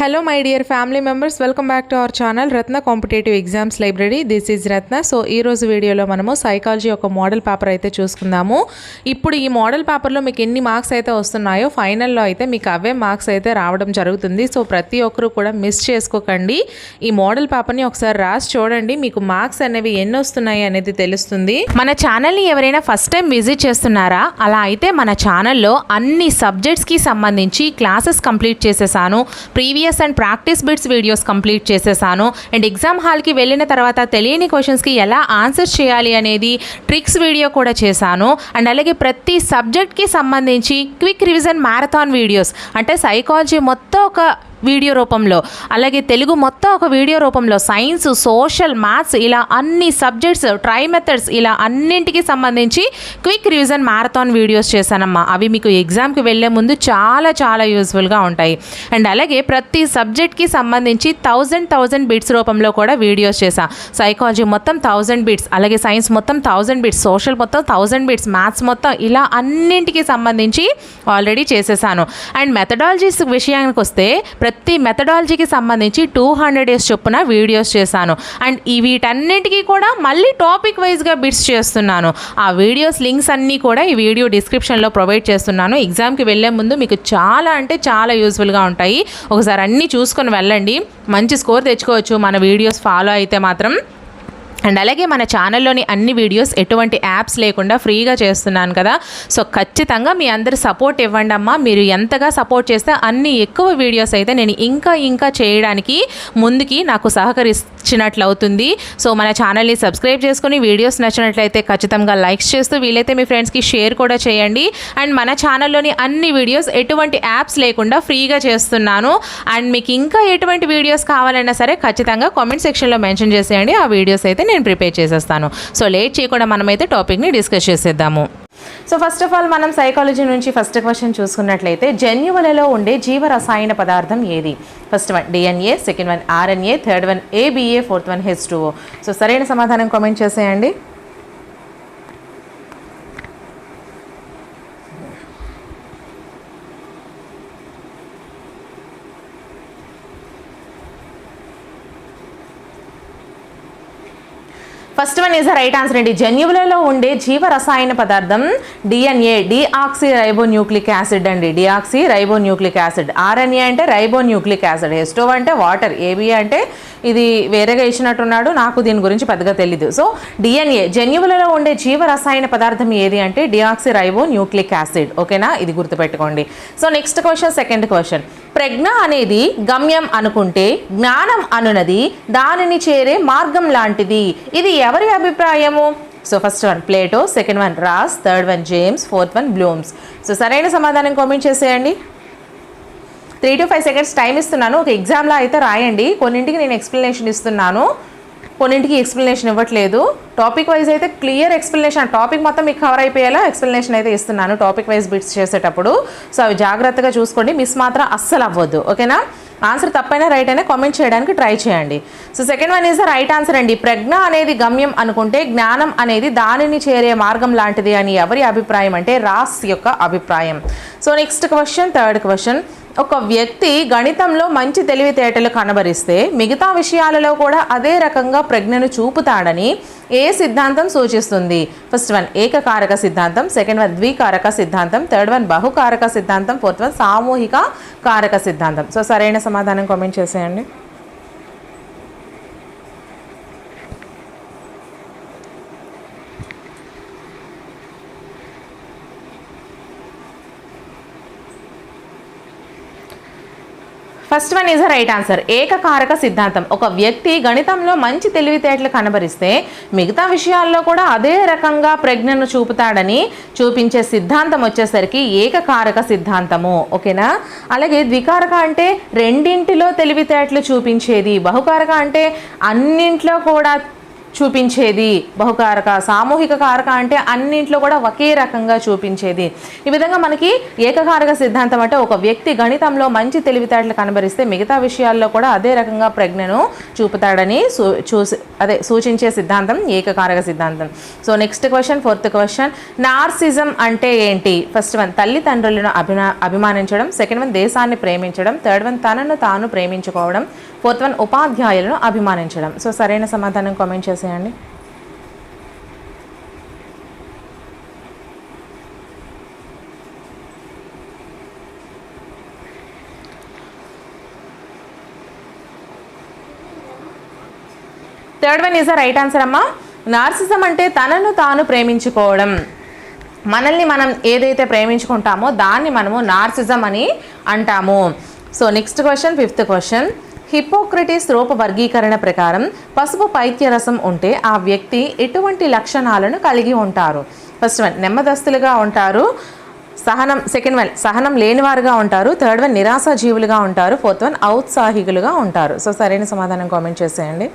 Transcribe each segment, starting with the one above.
Hello my dear family members welcome back to our channel Ratna competitive exams library this is Ratna so ఈ రోజు వీడియోలో మనము psychology ఒక model paper అయితే చూసుకుందాము. ఇప్పుడు ఈ మోడల్ పేపర్లో మీకు ఎన్ని మార్క్స్ అయితే వస్తున్నాయో ఫైనల్లో అయితే మీకు అవే మార్క్స్ అయితే రావడం జరుగుతుంది. సో ప్రతి ఒక్కరు కూడా మిస్ చేసుకోకండి. ఈ మోడల్ పేపర్ని ఒకసారి రాసి చూడండి. మీకు మార్క్స్ అనేవి ఎన్ని వస్తున్నాయి అనేది తెలుస్తుంది. మన ఛానల్ని ఎవరైనా ఫస్ట్ టైం విజిట్ చేస్తున్నారా? అలా అయితే మన ఛానల్లో అన్ని సబ్జెక్ట్స్కి సంబంధించి క్లాసెస్ కంప్లీట్ చేసేసాను. Previous and practice bits videos complete చేసేసాను. అండ్ ఎగ్జామ్ హాల్కి వెళ్ళిన తర్వాత తెలియని క్వశ్చన్స్కి ఎలా ఆన్సర్ చేయాలి అనేది ట్రిక్స్ వీడియో కూడా చేశాను. అండ్ అలాగే ప్రతి సబ్జెక్ట్కి సంబంధించి క్విక్ రివిజన్ మ్యారథాన్ వీడియోస్ అంటే సైకాలజీ మొత్తం ఒక వీడియో రూపంలో. అలాగే తెలుగు మొత్తం ఒక వీడియో రూపంలో. సైన్స్ సోషల్ మ్యాథ్స్ ఇలా అన్ని సబ్జెక్ట్స్ ట్రై మెథడ్స్ ఇలా అన్నింటికి సంబంధించి క్విక్ రివిజన్ మ్యారథాన్ వీడియోస్ చేశానమ్మా. అవి మీకు ఎగ్జామ్కి వెళ్ళే ముందు చాలా చాలా యూస్ఫుల్గా ఉంటాయి. అండ్ అలాగే ప్రతి సబ్జెక్ట్కి సంబంధించి థౌజండ్ థౌజండ్ బిట్స్ రూపంలో కూడా వీడియోస్ చేశా. సైకాలజీ మొత్తం థౌజండ్ బిట్స్ అలాగే సైన్స్ మొత్తం థౌజండ్ బిట్స్ సోషల్ మొత్తం థౌజండ్ బిట్స్ మ్యాథ్స్ మొత్తం ఇలా అన్నింటికి సంబంధించి ఆల్రెడీ చేసేసాను. అండ్ మెథడాలజీస్ విషయానికి వస్తే ప్రతి మెథడాలజీకి సంబంధించి టూ హండ్రెడ్ డేస్ చొప్పున వీడియోస్ చేశాను. అండ్ ఈ వీటన్నిటికీ కూడా మళ్ళీ టాపిక్ వైజ్గా బిట్స్ చేస్తున్నాను. ఆ వీడియోస్ లింక్స్ అన్నీ కూడా ఈ వీడియో డిస్క్రిప్షన్లో ప్రొవైడ్ చేస్తున్నాను. ఎగ్జామ్కి వెళ్ళే ముందు మీకు చాలా అంటే చాలా యూస్ఫుల్గా ఉంటాయి. ఒకసారి అన్నీ చూసుకొని వెళ్ళండి. మంచి స్కోర్ తెచ్చుకోవచ్చు. మన వీడియోస్ ఫాలో అయితే మాత్రం. అండ్ అలాగే మన ఛానల్లోని అన్ని వీడియోస్ ఎటువంటి యాప్స్ లేకుండా ఫ్రీగా చేస్తున్నాను కదా. సో ఖచ్చితంగా మీ అందరి సపోర్ట్ ఇవ్వండి అమ్మా. మీరు ఎంతగా సపోర్ట్ చేస్తే అన్ని ఎక్కువ వీడియోస్ అయితే నేను ఇంకా ఇంకా చేయడానికి ముందుకి నాకు నచ్చినట్లు అవుతుంది సో మన ఛానల్ని సబ్స్క్రైబ్ చేసుకుని వీడియోస్ నచ్చినట్లయితే ఖచ్చితంగా లైక్స్ చేస్తూ వీలైతే మీ ఫ్రెండ్స్కి షేర్ కూడా చేయండి. అండ్ మన ఛానల్లోని అన్ని వీడియోస్ ఎటువంటి యాప్స్ లేకుండా ఫ్రీగా చేస్తున్నాను. అండ్ మీకు ఇంకా ఎటువంటి వీడియోస్ కావాలన్నా సరే ఖచ్చితంగా కామెంట్ సెక్షన్లో మెన్షన్ చేసేయండి. ఆ వీడియోస్ అయితే నేను ప్రిపేర్ చేసేస్తాను. సో లేట్ చేయకుండా మనమైతే టాపిక్ని డిస్కస్ చేసేద్దాము. సో ఫస్ట్ ఆఫ్ ఆల్ మనం సైకాలజీ నుంచి ఫస్ట్ క్వశ్చన్ చూసుకున్నట్లయితే జన్యువులలో ఉండే జీవ రసాయన పదార్థం ఏది? First one DNA second one RNA third one ABA fourth one H two so సరైన సమాధానం కామెంట్ చేసేయండి. First one is the right answer అండి. జన్యువులలో ఉండే జీవ రసాయన పదార్థం DNA deoxyribonucleic acid అండి. Deoxyribonucleic acid RNA అంటే రైబో న్యూక్లిక్ యాసిడ్. ఎస్టో అంటే వాటర్. ఏబి అంటే ఇది వేరేగా ఇచ్చినట్టున్నాడు నాకు దీని గురించి పెద్దగా తెలీదు. సో డిఎన్ఏ జన్యువులలో ఉండే జీవ రసాయన పదార్థం ఏది అంటే డిఆక్సి రైబో న్యూక్లిక్ యాసిడ్. ఓకేనా? ఇది గుర్తుపెట్టుకోండి. So next question second question. ప్రజ్ఞ అనేది గమ్యం అనుకుంటే జ్ఞానం అనునది దానిని చేరే మార్గం లాంటిది. ఇది ఎవరి అభిప్రాయము? So first one Plato second one Ross third one James fourth one Bloom's so సరైన సమాధానం కామెంట్ చేసేయండి. Three to five seconds time ఇస్తున్నాను. ఒక ఎగ్జామ్లో అయితే రాయండి. కొన్నింటికి నేను ఎక్స్ప్లెనేషన్ ఇస్తున్నాను. కొన్నింటికి ఎక్స్ప్లెనేషన్ ఇవ్వట్లేదు. టాపిక్ వైజ్ అయితే క్లియర్ ఎక్స్ప్లెనేషన్ టాపిక్ మొత్తం మీకు కవర్ అయిపోయేలా ఎక్స్ప్లెనేషన్ అయితే ఇస్తున్నాను టాపిక్ వైజ్ బిట్స్ చేసేటప్పుడు. సో అవి జాగ్రత్తగా చూసుకోండి మిస్ మాత్రం అస్సలు అవ్వద్దు ఓకేనా ఆన్సర్ తప్పైనా రైట్ అయినా కామెంట్ చేయడానికి ట్రై చేయండి. So second one is the right answer అండి. ప్రజ్ఞ అనేది గమ్యం అనుకుంటే జ్ఞానం అనేది దానిని చేరే మార్గం లాంటిది అని ఎవరి అభిప్రాయం అంటే రాస్ యొక్క అభిప్రాయం. So next question third question ఒక వ్యక్తి గణితంలో మంచి తెలివితేటలు కనబరిస్తే మిగతా విషయాలలో కూడా అదే రకంగా ప్రజ్ఞను చూపుతాడని ఏ సిద్ధాంతం సూచిస్తుంది? ఫస్ట్ వన్ ఏకకారక సిద్ధాంతం. సెకండ్ వన్ ద్వికారక సిద్ధాంతం. థర్డ్ వన్ బహుకారక సిద్ధాంతం. ఫోర్త్ వన్ సామూహిక కారక సిద్ధాంతం. సో సరైన సమాధానం కామెంట్ చేసేయండి. First one is right answer. ఏకకారక సిద్ధాంతం. ఒక వ్యక్తి గణితంలో మంచి తెలివితేటలు కనబరిస్తే మిగతా విషయాల్లో కూడా అదే రకంగా ప్రజ్ఞను చూపుతాడని చూపించే సిద్ధాంతం వచ్చేసరికి ఏకకారక సిద్ధాంతము. ఓకేనా? అలాగే ద్వికారక అంటే రెండింటిలో తెలివితేటలు చూపించేది. బహుకారక అంటే అన్నింట్లో కూడా చూపించేది. బహుకారక సామూహిక కారక అంటే అన్నింట్లో కూడా ఒకే రకంగా చూపించేది. ఈ విధంగా మనకి ఏకకారక సిద్ధాంతం అంటే ఒక వ్యక్తి గణితంలో మంచి తెలివితేటలు కనబరిస్తే మిగతా విషయాల్లో కూడా అదే రకంగా ప్రజ్ఞను చూపుతాడని సూ చూసి అదే సూచించే సిద్ధాంతం ఏకకారక సిద్ధాంతం. So next question fourth question. Narcissism అంటే ఏంటి? ఫస్ట్ వన్ తల్లిదండ్రులను అభినా అభిమానించడం. సెకండ్ వన్ దేశాన్ని ప్రేమించడం. థర్డ్ వన్ తనను తాను ప్రేమించుకోవడం. ఫోర్త్ వన్ ఉపాధ్యాయులను అభిమానించడం. సో సరైన సమాధానం కామెంట్ వేసేయండి third one is the right answer అమ్మా. నార్సిజం అంటే తనను తాను ప్రేమించుకోవడం. మనల్ని మనం ఏదైతే ప్రేమించుకుంటామో దాన్ని మనము నార్సిజం అని అంటాము. So next question fifth question Hippocrates రూప వర్గీకరణ ప్రకారం పసుపు పైత్యరసం ఉంటే ఆ వ్యక్తి ఎటువంటి లక్షణాలను కలిగి ఉంటారు? ఫస్ట్ వన్ నెమ్మదస్తులుగా ఉంటారు. సహనం సెకండ్ వన్ సహనం లేనివారుగా ఉంటారు. థర్డ్ వన్ నిరాశ జీవులుగా ఉంటారు. ఫోర్త్ వన్ ఔత్సాహికులుగా ఉంటారు. సో సరైన సమాధానం కామెంట్ చేసేయండి.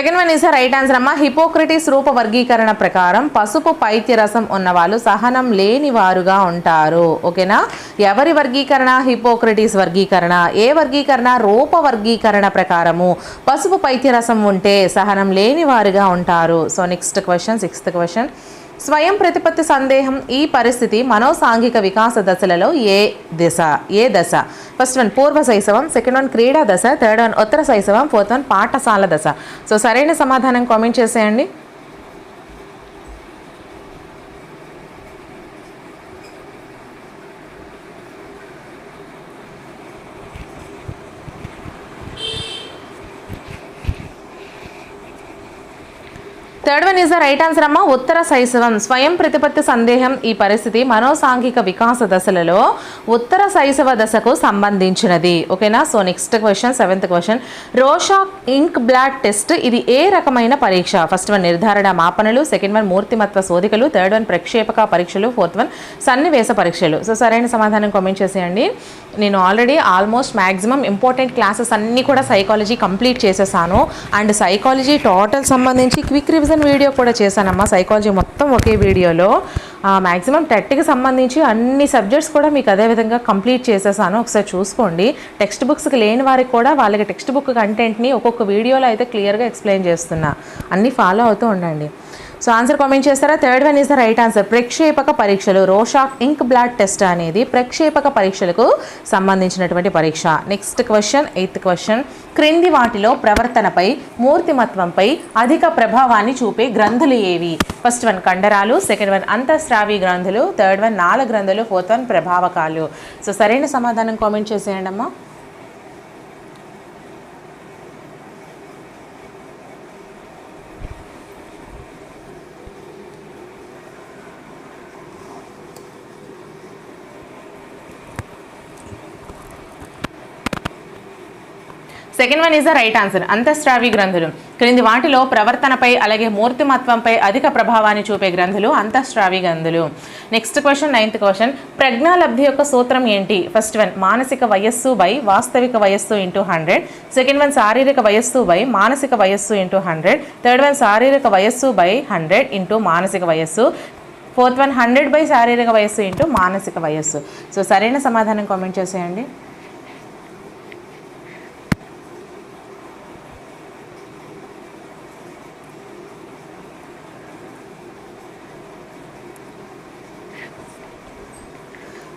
Second one is right answer. అమ్మ హిపోక్రటిస్ రూప వర్గీకరణ ప్రకారం పసుపు పైత్యరసం ఉన్నవాళ్ళు సహనం లేని వారుగా ఉంటారు. ఓకేనా? ఎవరి వర్గీకరణ? హిపోక్రటిస్ వర్గీకరణ. ఏ వర్గీకరణ? రూప వర్గీకరణ ప్రకారము. పసుపు పైత్యరసం ఉంటే సహనం లేని వారుగా ఉంటారు. So next question sixth question స్వయం ప్రతిపత్తి సందేహం ఈ పరిస్థితి మనోసాంఘిక వికాస దశలలో ఏ దిశ? ఏ దశ? ఫస్ట్ వన్ పూర్వ శైశవం సెకండ్ వన్ క్రీడా దశ థర్డ్ వన్ ఉత్తర శైశవం ఫోర్త్ వన్ పాఠశాల దశ. సో సరైన సమాధానం కామెంట్ చేసేయండి. Third one is the right answer అమ్మ. ఉత్తర శైశవం. స్వయం ప్రతిపత్తి సందేహం ఈ పరిస్థితి మనోసాంఘిక వికాస దశలలో ఉత్తర శైశవ దశకు సంబంధించినది. ఓకేనా so next question seventh question Rorschach ink blot test ఇది ఏ రకమైన పరీక్ష? ఫస్ట్ వన్ నిర్ధారణ మాపనలు. సెకండ్ వన్ మూర్తిమత్వ శోధికలు. థర్డ్ వన్ ప్రక్షేపక పరీక్షలు. ఫోర్త్ వన్ సన్నివేశ పరీక్షలు. సో సరైన సమాధానం కామెంట్ చేసేయండి. నేను already almost maximum important classes అన్నీ కూడా సైకాలజీ కంప్లీట్ చేసేసాను. అండ్ సైకాలజీ టోటల్ సంబంధించి క్విక్ రివిజన్ వీడియో కూడా చేశానమ్మా. సైకాలజీ మొత్తం ఒకే వీడియోలో. మ్యాక్సిమం టెట్కి సంబంధించి అన్ని సబ్జెక్ట్స్ కూడా మీకు అదేవిధంగా కంప్లీట్ చేసేసాను. ఒకసారి చూసుకోండి. టెక్స్ట్ బుక్స్కి లేని వారికి కూడా వాళ్ళకి టెక్స్ట్ బుక్ కంటెంట్ని ఒక్కొక్క వీడియోలో అయితే క్లియర్గా ఎక్స్ప్లెయిన్ చేస్తున్నా. అన్నీ ఫాలో అవుతూ ఉండండి. సో ఆన్సర్ కామెంట్ చేస్తారా? Third one is the right answer ప్రక్షేపక పరీక్షలు రోషాక్ ఇంక్ బ్లాడ్ టెస్ట్ అనేది ప్రక్షేపక పరీక్షలకు సంబంధించినటువంటి పరీక్ష. నెక్స్ట్ క్వశ్చన్ ఎయిత్ క్వశ్చన్ క్రింది వాటిలో ప్రవర్తనపై మూర్తిమత్వంపై అధిక ప్రభావాన్ని చూపే గ్రంథులు ఏవి? ఫస్ట్ వన్ కండరాలు. సెకండ్ వన్ అంతఃస్రావి గ్రంథులు. థర్డ్ వన్ నాల గ్రంథులు. Fourth one ప్రభావకాలు. సో సరైన సమాధానం కామెంట్ చేసేయండి అమ్మా second one is the right answer అంతఃస్రావి గ్రంథులు. క్రింది వాటిలో ప్రవర్తనపై అలాగే మూర్తిమత్వంపై అధిక ప్రభావాన్ని చూపే గ్రంథులు అంతఃస్రావి గ్రంథులు. నెక్స్ట్ క్వశ్చన్ నైన్త్ క్వశ్చన్ ప్రజ్ఞాలబ్ధి యొక్క సూత్రం ఏంటి? ఫస్ట్ వన్ మానసిక వయస్సు బై వాస్తవిక వయస్సు ఇంటూ హండ్రెడ్ సెకండ్ వన్ శారీరక వయస్సు బై మానసిక వయస్సు ఇంటూ హండ్రెడ్ థర్డ్ వన్ శారీరక వయస్సు బై హండ్రెడ్ ఇంటూ మానసిక వయస్సు. ఫోర్త్ వన్ హండ్రెడ్ బై శారీరక వయస్సు ఇంటూ మానసిక వయస్సు. సో సరైన సమాధానం కామెంట్ చేసేయండి.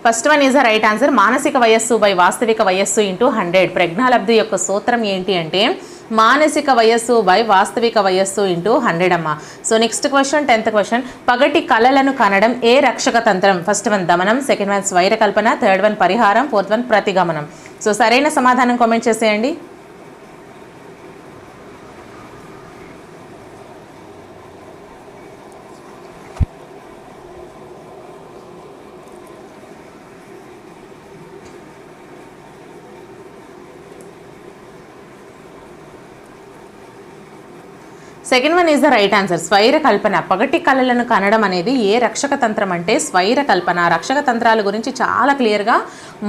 First one is the right answer. మానసిక వయస్సు బై వాస్తవిక వయస్సు ఇంటూ హండ్రెడ్. ప్రజ్ఞాలబ్ధి యొక్క సూత్రం ఏంటి అంటే మానసిక వయస్సు బై వాస్తవిక వయస్సు ఇంటూ హండ్రెడ్ అమ్మ. So next question tenth question. పగటి కళలను కనడం ఏ రక్షక తంత్రం? ఫస్ట్ వన్ దమనం సెకండ్ వన్ స్వైరకల్పన థర్డ్ వన్ పరిహారం ఫోర్త్ వన్ ప్రతిగమనం. సో సరైన సమాధానం కామెంట్ చేసేయండి. Second one is the right answer. స్వైర కల్పన. పగటి కళలను కనడం అనేది ఏ రక్షక తంత్రం అంటే స్వైర కల్పన. రక్షక తంత్రాల గురించి చాలా క్లియర్గా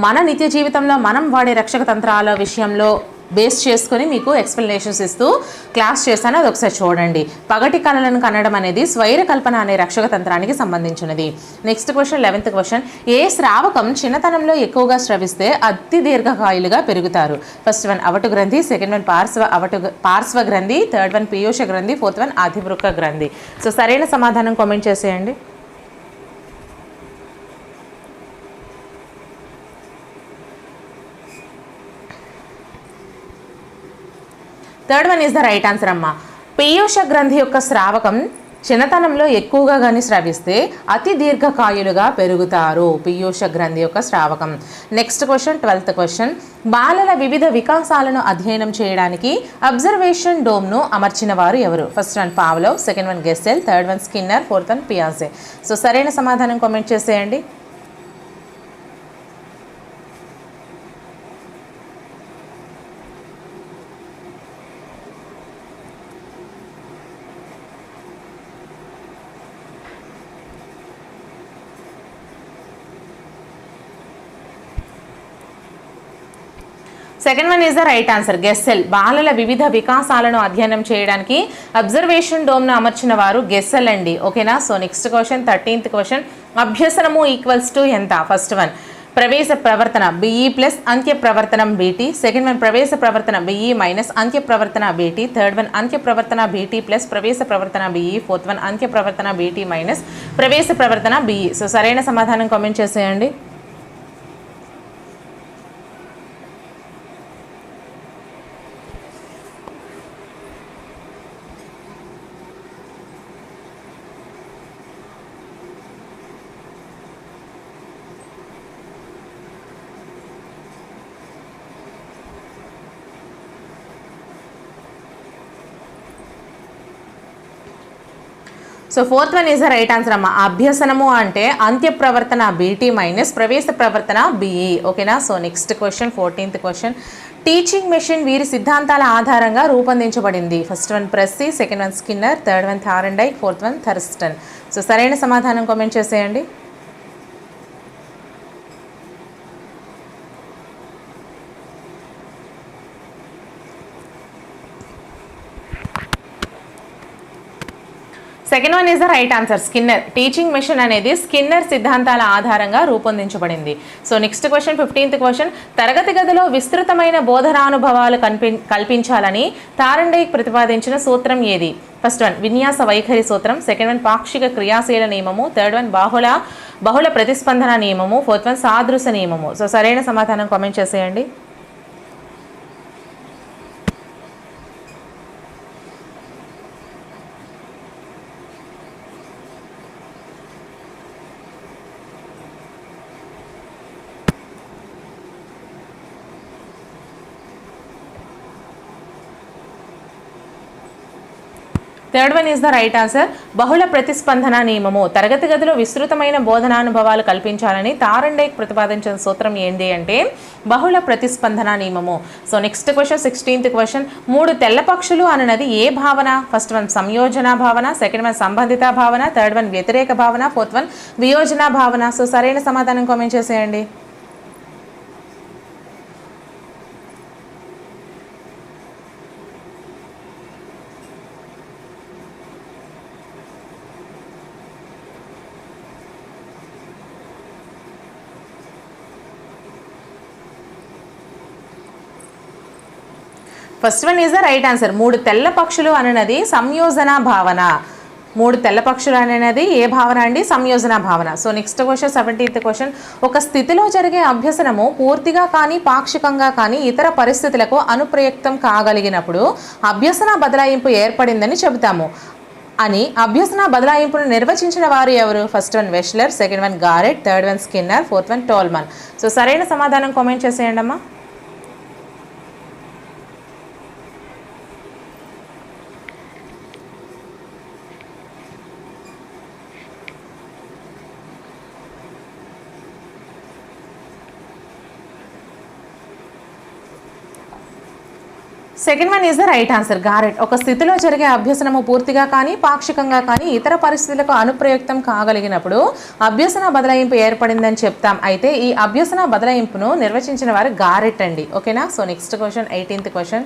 మన నిత్య జీవితంలో మనం వాడే రక్షక తంత్రాల విషయంలో బేస్ చేసుకొని మీకు ఎక్స్ప్లెనేషన్స్ ఇస్తూ క్లాస్ చేస్తాను. అది ఒకసారి చూడండి. పగటి కళలను కనడం అనేది స్వైర కల్పన అనే రక్షక తంత్రానికి సంబంధించినది. నెక్స్ట్ క్వశ్చన్ లెవెన్త్ క్వశ్చన్ ఏ శ్రావకం చిన్నతనంలో ఎక్కువగా స్రవిస్తే అతి దీర్ఘకాయులుగా పెరుగుతారు? ఫస్ట్ వన్ అవటు గ్రంథి. సెకండ్ వన్ పార్శ్వ అవటు పార్శ్వ గ్రంథి. థర్డ్ వన్ పీయూష గ్రంథి. ఫోర్త్ వన్ అధివృక్క గ్రంథి. సో సరైన సమాధానం కామెంట్ చేసేయండి. Third one is the right answer అమ్మ. పీయూష గ్రంథి యొక్క స్రావకం చిన్నతనంలో ఎక్కువగా కానీ స్రవిస్తే అతి దీర్ఘకాయులుగా పెరుగుతారు. పీయూష గ్రంథి యొక్క స్రావకం నెక్స్ట్ క్వశ్చన్ ట్వెల్త్ క్వశ్చన్ బాలల వివిధ వికాసాలను అధ్యయనం చేయడానికి అబ్జర్వేషన్ డోమ్ను అమర్చిన వారు ఎవరు? First one Pavlov second one Gesell third one Skinner fourth one పియాజే so సరైన సమాధానం కామెంట్ చేసేయండి. Second one is the right answer. Gesell. బాలల వివిధ వికాసాలను అధ్యయనం చేయడానికి అబ్జర్వేషన్ డోమ్ను అమర్చిన వారు గెస్సెల్ అండి. ఓకేనా? So next question thirteenth question. అభ్యసనము equals to ఎంత? First one. ప్రవేశ ప్రవర్తన బిఈ ప్లస్ అంత్య ప్రవర్తనం బీటీ సెకండ్ వన్ ప్రవేశ ప్రవర్తన బిఈ మైనస్ అంత్య ప్రవర్తన బీటీ థర్డ్ వన్ అంత్య ప్రవర్తన బీటీ ప్లస్ ప్రవేశ ప్రవర్తన బిఈ ఫోర్త్ వన్ అంత్య ప్రవర్తన బీటీ మైనస్ ప్రవేశ ప్రవర్తన బిఈ సో సరైన సమాధానం కామెంట్ చేసేయండి. So fourth one is the right answer అమ్మ. అభ్యసనము అంటే అంత్య ప్రవర్తన బీటీ మైనస్ ప్రవేశ ప్రవర్తన బిఈ ఓకేనా so next question fourteenth question teaching machine వీరి సిద్ధాంతాల ఆధారంగా రూపొందించబడింది. First one Pressey second one Skinner third one Thorndike fourth one Thurstone so సరైన సమాధానం కామెంట్ చేసేయండి. Second one is the right answer Skinner teaching machine అనేది Skinner సిద్ధాంతాల ఆధారంగా రూపొందించబడింది. So next question fifteenth question తరగతి గదిలో విస్తృతమైన బోధనానుభవాలు కల్పి కల్పించాలని తారండైక్ ప్రతిపాదించిన సూత్రం ఏది? ఫస్ట్ వన్ విన్యాస వైఖరి సూత్రం. సెకండ్ వన్ పాక్షిక క్రియాశీల నియమము. థర్డ్ వన్ బాహుళ బహుళ ప్రతిస్పందన నియమము. ఫోర్త్ వన్ సాదృశ నియమము. సో సరైన సమాధానం కామెంట్ చేసేయండి. Third one is the right answer బహుళ ప్రతిస్పందన నియమము. తరగతి గదిలో విస్తృతమైన బోధనానుభవాలు కల్పించాలని తారండేక్ ప్రతిపాదించిన సూత్రం ఏంటి అంటే బహుళ ప్రతిస్పందన నియమము. So next question sixteenth question మూడు తెల్ల పక్షులు అన్నది ఏ భావన? ఫస్ట్ వన్ సంయోజన భావన. సెకండ్ వన్ సంబంధిత భావన. థర్డ్ వన్ వ్యతిరేక భావన. ఫోర్త్ వన్ వియోజన భావన. సో సరైన సమాధానం కామెంట్ చేసేయండి. First one is the right answer. మూడు తెల్ల పక్షులు అన్నది సంయోజన భావన. మూడు తెల్ల పక్షులు అనేది ఏ భావన అండి? సంయోజన భావన. So next question seventeenth question ఒక స్థితిలో జరిగే అభ్యసనము పూర్తిగా కానీ పాక్షికంగా కానీ ఇతర పరిస్థితులకు అనుప్రయుక్తం కాగలిగినప్పుడు అభ్యసన బదలాయింపు ఏర్పడిందని చెబుతాము. అని అభ్యసన బదలాయింపును నిర్వచించిన వారు ఎవరు? First one Wechsler second one Garrett third one Skinner fourth one Tolman. So సరైన సమాధానం కామెంట్ చేసేయండి అమ్మా second one is the right answer Garrett ఒక స్థితిలో జరిగే అభ్యసనము పూర్తిగా కానీ పాక్షికంగా కానీ ఇతర పరిస్థితులకు అనుప్రయుక్తం కాగలిగినప్పుడు అభ్యసన బదలాయింపు ఏర్పడిందని చెప్తాం. అయితే ఈ అభ్యసన బదలాయింపును నిర్వచించిన వారు గారెట్ అండి. ఓకేనా? So next question eighteenth question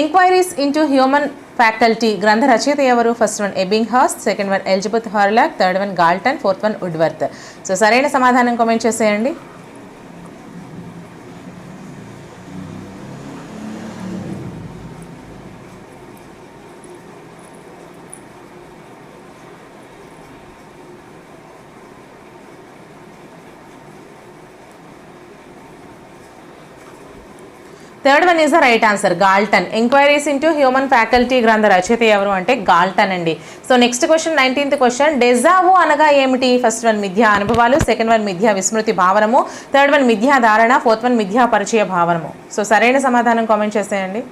enquiries into human faculty గ్రంథ రచయిత ఎవరు? First one Ebbinghaus second one Elizabeth Hurlock third one Galton fourth one Woodworth so సరైన సమాధానం కామెంట్ చేసేయండి. Third one is the right answer Galton enquiries into human faculty గ్రంథ రచయిత ఎవరు అంటే గాల్టన్ అండి. So next question nineteenth question deja vu అనగా ఏమిటి? ఫస్ట్ వన్ మిథ్యా అనుభవాలు. సెకండ్ వన్ మిథ్యా విస్మృతి భావనము. థర్డ్ వన్ మిథ్యా ధారణ. ఫోర్త్ వన్ మిథ్యా పరిచయ భావనము. సో సరైన సమాధానం కామెంట్ చేసేయండి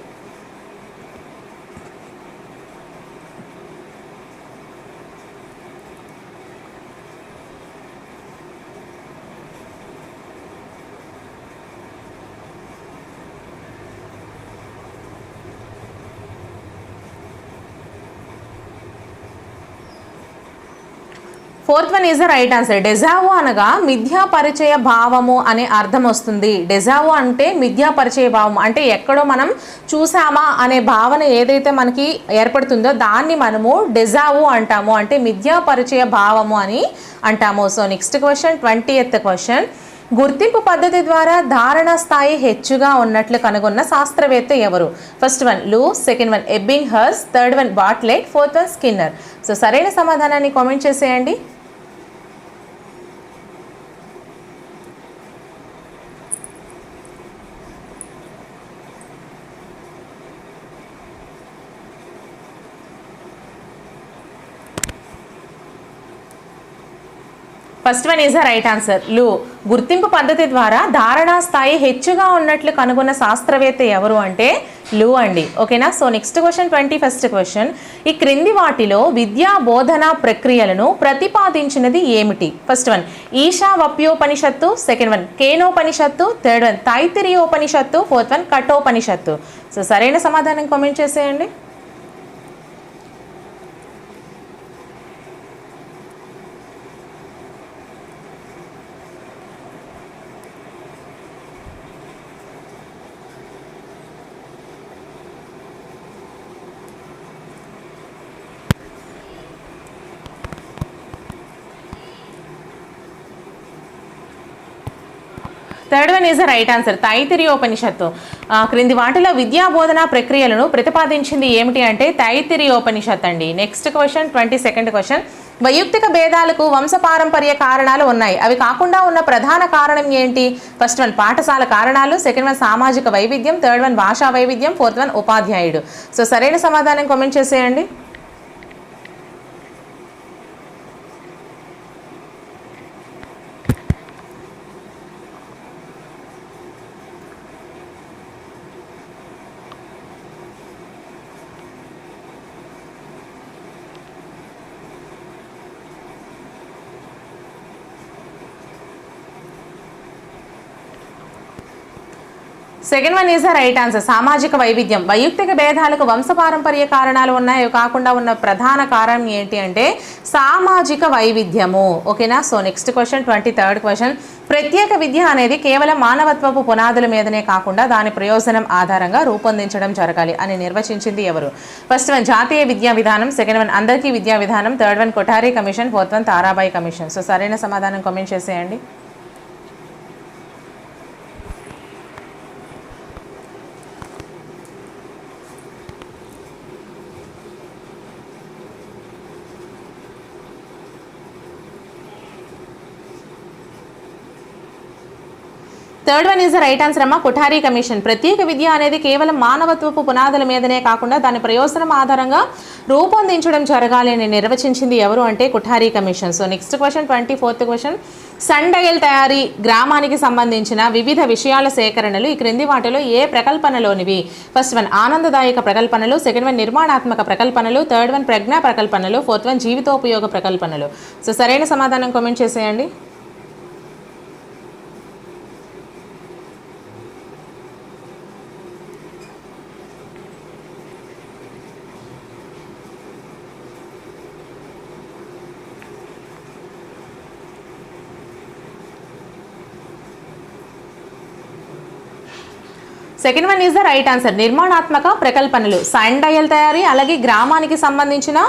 fourth one is the right answer. Deja vu అనగా మిథ్యా పరిచయ భావము అనే అర్థం వస్తుంది. డెజావో అంటే మిథ్యా పరిచయ భావము. అంటే ఎక్కడో మనం చూసామా అనే భావన ఏదైతే మనకి ఏర్పడుతుందో దాన్ని మనము డెజావో అంటాము. అంటే మిథ్యా పరిచయ భావము అని అంటాము. So next question twentieth question. గుర్తింపు పద్ధతి ద్వారా ధారణ స్థాయి హెచ్చుగా ఉన్నట్లు కనుగొన్న శాస్త్రవేత్త ఎవరు? First one Luh. Second one Ebbinghaus. Third one Bartlett. Fourth one Skinner. So సరైన సమాధానాన్ని కామెంట్ చేసేయండి. First one is the right answer. Luh గుర్తింపు పద్ధతి ద్వారా ధారణా స్థాయి హెచ్చుగా ఉన్నట్లు కనుగొన్న శాస్త్రవేత్త ఎవరు అంటే లు అండి. ఓకేనా? So next question twenty first question ఈ క్రింది వాటిలో విద్యా బోధన ప్రక్రియలను ప్రతిపాదించినది ఏమిటి? ఫస్ట్ వన్ ఈశా వప్యోపనిషత్తు సెకండ్ వన్ కేనోపనిషత్తు. థర్డ్ వన్ తైతిరియోపనిషత్తు ఫోర్త్ వన్ కఠోపనిషత్తు. సో సరైన సమాధానం కామెంట్ చేసేయండి. Third one is the right answer తైతిరియోపనిషత్తు ఆ, క్రింది వాటిలో విద్యా బోధన ప్రక్రియలను ప్రతిపాదించింది ఏమిటి అంటే తైతిరియోపనిషత్ అండి. Next question twenty second question వైయక్తిక భేదాలకు వంశపారంపర్య కారణాలు ఉన్నాయి. అవి కాకుండా ఉన్న ప్రధాన కారణం ఏంటి? ఫస్ట్ వన్ పాఠశాల కారణాలు. సెకండ్ వన్ సామాజిక వైవిధ్యం. థర్డ్ వన్ భాషా వైవిధ్యం. ఫోర్త్ వన్ ఉపాధ్యాయుడు. సో సరైన సమాధానం కామెంట్ చేసేయండి. Second one is the right answer సామాజిక వైవిధ్యం. వైయక్తిక భేదాలకు వంశపారంపర్య కారణాలు ఉన్నాయి. కాకుండా ఉన్న ప్రధాన కారణం ఏంటి అంటే సామాజిక వైవిధ్యము. ఓకేనా so next question twenty third question ప్రత్యేక విద్య అనేది కేవలం మానవత్వపు పునాదుల మీదనే కాకుండా దాని ప్రయోజనం ఆధారంగా రూపొందించడం జరగాలి అని నిర్వచించింది ఎవరు? ఫస్ట్ వన్ జాతీయ విద్యా విధానం. సెకండ్ వన్ అందరికీ విద్యా విధానం. Third one Kothari commission. Fourth one Tarabai commission. So సరైన సమాధానం కామెంట్ చేసేయండి. Third one is the right answer అమ్మ. కుఠారీ కమిషన్. ప్రత్యేక విద్య అనేది కేవలం మానవత్వపు పునాదుల మీదనే కాకుండా దాని ప్రయోజనం ఆధారంగా రూపొందించడం జరగాలి అని నిర్వచించింది ఎవరు అంటే Kothari commission. So next question twenty fourth question sundial తయారీ గ్రామానికి సంబంధించిన వివిధ విషయాల సేకరణలు ఈ క్రింది వాటిలో ఏ ప్రకల్పనలోనివి? ఫస్ట్ వన్ ఆనందదాయక ప్రకల్పనలు. సెకండ్ వన్ నిర్మాణాత్మక ప్రకల్పనలు. థర్డ్ వన్ ప్రజ్ఞా ప్రకల్పనలు. ఫోర్త్ వన్ జీవితోపయోగ ప్రకల్పనలు. సో సరైన సమాధానం కామెంట్ చేసేయండి. Second one is the right answer నిర్మాణాత్మక ప్రకల్పనలు సైన్ తయారీ అలాగే గ్రామానికి సంబంధించిన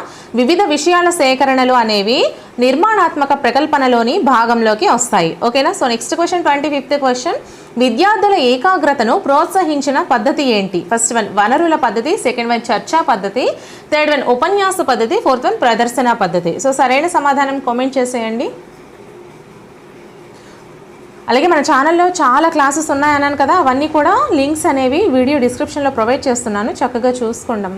వివిధ విషయాల సేకరణలు అనేవి నిర్మాణాత్మక ప్రకల్పనలోని భాగంలోకి వస్తాయి. ఓకేనా so next question twenty fifth question విద్యార్థుల ఏకాగ్రతను ప్రోత్సహించిన పద్ధతి ఏంటి? ఫస్ట్ వన్ వనరుల పద్ధతి సెకండ్ వన్ చర్చా పద్ధతి థర్డ్ వన్ ఉపన్యాస పద్ధతి ఫోర్త్ వన్ ప్రదర్శన పద్ధతి. సో సరైన సమాధానం కామెంట్ చేసేయండి. అలాగే మన ఛానల్లో చాలా క్లాసెస్ ఉన్నాయన్నాను కదా అవన్నీ కూడా లింక్స్ అనేవి వీడియో డిస్క్రిప్షన్లో ప్రొవైడ్ చేస్తున్నాను. చక్కగా చూసుకోండి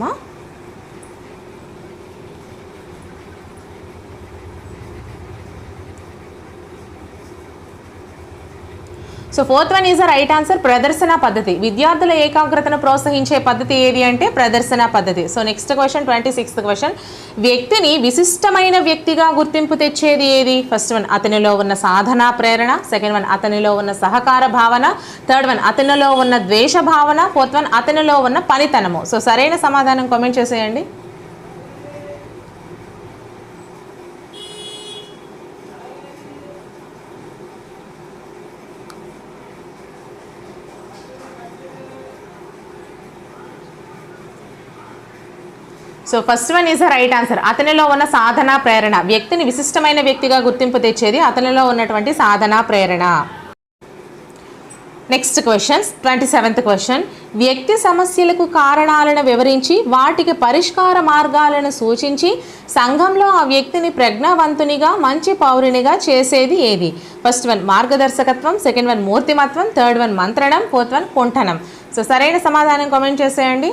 so fourth one is the right answer ప్రదర్శన పద్ధతి. విద్యార్థుల ఏకాగ్రతను ప్రోత్సహించే పద్ధతి ఏది అంటే ప్రదర్శన పద్ధతి. So next question twenty sixth question వ్యక్తిని విశిష్టమైన వ్యక్తిగా గుర్తింపు తెచ్చేది ఏది? ఫస్ట్ వన్ అతనిలో ఉన్న సాధన ప్రేరణ. సెకండ్ వన్ అతనిలో ఉన్న సహకార భావన. థర్డ్ వన్ అతనిలో ఉన్న ద్వేష భావన. ఫోర్త్ వన్ అతనిలో ఉన్న పనితనము. సో సరైన సమాధానం కామెంట్ చేసేయండి. So first one is the right answer అతనిలో ఉన్న సాధన ప్రేరణ. వ్యక్తిని విశిష్టమైన వ్యక్తిగా గుర్తింపు తెచ్చేది అతనిలో ఉన్నటువంటి సాధన ప్రేరణ. Next questions twenty seventh question వ్యక్తి సమస్యలకు కారణాలను వివరించి వాటికి పరిష్కార మార్గాలను సూచించి సంఘంలో ఆ వ్యక్తిని ప్రజ్ఞావంతునిగా మంచి పౌరునిగా చేసేది ఏది? ఫస్ట్ వన్ మార్గదర్శకత్వం. సెకండ్ వన్ మూర్తిమత్వం. థర్డ్ వన్ మంత్రణం. ఫోర్త్ వన్ కుంఠనం. సో సరైన సమాధానం కామెంట్ చేసేయండి.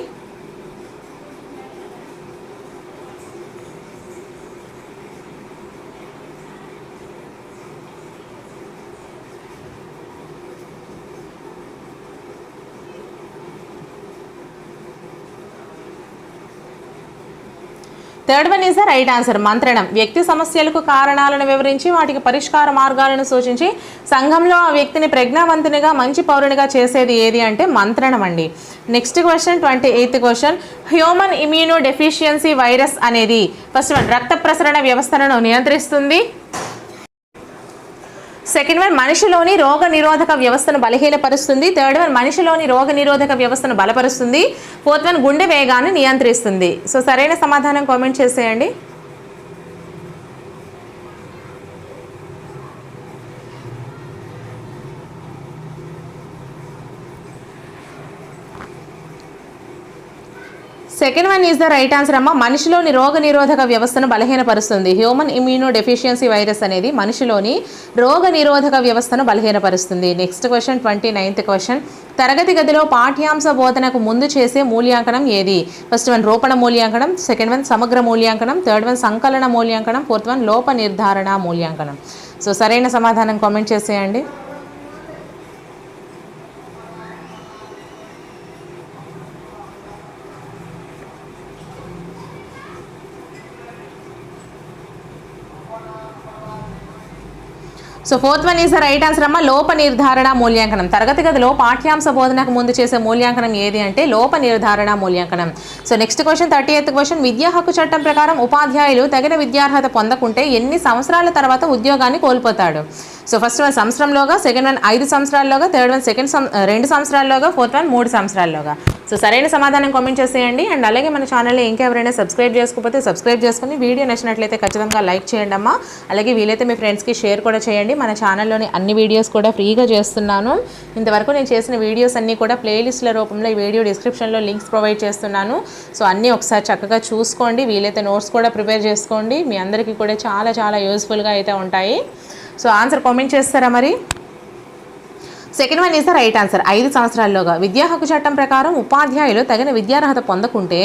Third one is the right answer మంత్రణం. వ్యక్తి సమస్యలకు కారణాలను వివరించి వాటికి పరిష్కార మార్గాలను సూచించి సంఘంలో ఆ వ్యక్తిని ప్రజ్ఞావంతునిగా మంచి పౌరునిగా చేసేది ఏది అంటే మంత్రణం అండి. Next question twenty eighth question human immunodeficiency virus అనేది ఫస్ట్ వన్ రక్త ప్రసరణ వ్యవస్థలను నియంత్రిస్తుంది. సెకండ్ వన్ మనిషిలోని రోగ నిరోధక వ్యవస్థను బలహీనపరుస్తుంది. థర్డ్ వన్ మనిషిలోని రోగ నిరోధక వ్యవస్థను బలపరుస్తుంది. ఫోర్త్ వన్ గుండె వేగాన్ని నియంత్రిస్తుంది. సో సరైన సమాధానం కామెంట్ చేసేయండి. Second one is the right answer అమ్మ. మనిషిలోని రోగ నిరోధక వ్యవస్థను బలహీనపరుస్తుంది. హ్యూమన్ ఇమ్యూనో డెఫిషియన్సీ వైరస్ అనేది మనిషిలోని రోగ నిరోధక వ్యవస్థను బలహీనపరుస్తుంది. Next question twenty ninth question. తరగతి గదిలో పాఠ్యాంశ బోధనకు ముందు చేసే మూల్యాంకనం ఏది? ఫస్ట్ వన్ రూపణ మూల్యాంకనం సెకండ్ వన్ సమగ్ర మూల్యాంకనం థర్డ్ వన్ సంకలన మూల్యాంకనం ఫోర్త్ వన్ లోప నిర్ధారణ మూల్యాంకనం. సో సరైన సమాధానం కామెంట్ చేసేయండి. So fourth one is the right answer అమ్మ లోప నిర్ధారణ మూల్యాంకనం. తరగతి గదిలో పాఠ్యాంశ బోధనకు ముందు చేసే మూల్యాంకనం ఏది అంటే లోప నిర్ధారణ మూల్యాంకనం. So next question thirty eighth question విద్యా హక్కు చట్టం ప్రకారం ఉపాధ్యాయులు తగిన విద్యార్హత పొందకుంటే ఎన్ని సంవత్సరాల తర్వాత ఉద్యోగాన్ని కోల్పోతాడు? సో ఫస్ట్ వన్ సంవత్సరంలోగా సెకండ్ వన్ ఐదు సంవత్సరాల్లోగా థర్డ్ వన్ సెకండ్ రెండు సంవత్సరాల్లోగా ఫోర్త్ వన్ మూడు సంవత్సరాల్లోగా. సో సరైన సమాధానం కామెంట్ చేసేయండి. అండ్ అలాగే మన ఛానల్ని ఇంకెవరైనా సబ్స్క్రైబ్ చేసుకోకపోతే సబ్స్క్రైబ్ చేసుకుని వీడియో నచ్చినట్లయితే ఖచ్చితంగా లైక్ చేయండి అమ్మా. అలాగే వీలైతే మీ ఫ్రెండ్స్కి షేర్ కూడా చేయండి. మన ఛానల్లోని అన్ని వీడియోస్ కూడా ఫ్రీగా చేస్తున్నాను. ఇంతవరకు నేను చేసిన వీడియోస్ అన్నీ కూడా ప్లేలిస్ట్ల రూపంలో ఈ వీడియో డిస్క్రిప్షన్లో లింక్స్ ప్రొవైడ్ చేస్తున్నాను. సో అన్నీ ఒకసారి చక్కగా చూసుకోండి. వీలైతే నోట్స్ కూడా ప్రిపేర్ చేసుకోండి. మీ అందరికీ కూడా చాలా చాలా యూస్ఫుల్గా అయితే ఉంటాయి. సో ఆన్సర్ కామెంట్ చేస్తారా మరి? Second one is the right answer ఐదు సంవత్సరాల్లోగా. విద్యా హక్కు చట్టం ప్రకారం ఉపాధ్యాయులు తగిన విద్యార్హత పొందకుంటే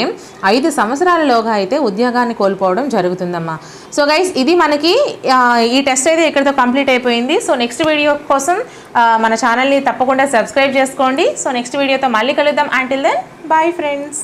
ఐదు సంవత్సరాలలోగా అయితే ఉద్యోగాన్ని కోల్పోవడం జరుగుతుందమ్మా. సో గైస్ ఇది మనకి ఈ టెస్ట్ అయితే ఇక్కడితో కంప్లీట్ అయిపోయింది. సో నెక్స్ట్ వీడియో కోసం మన ఛానల్ని తప్పకుండా సబ్స్క్రైబ్ చేసుకోండి. సో నెక్స్ట్ వీడియోతో మళ్ళీ కలుద్దాం. Until then bye friends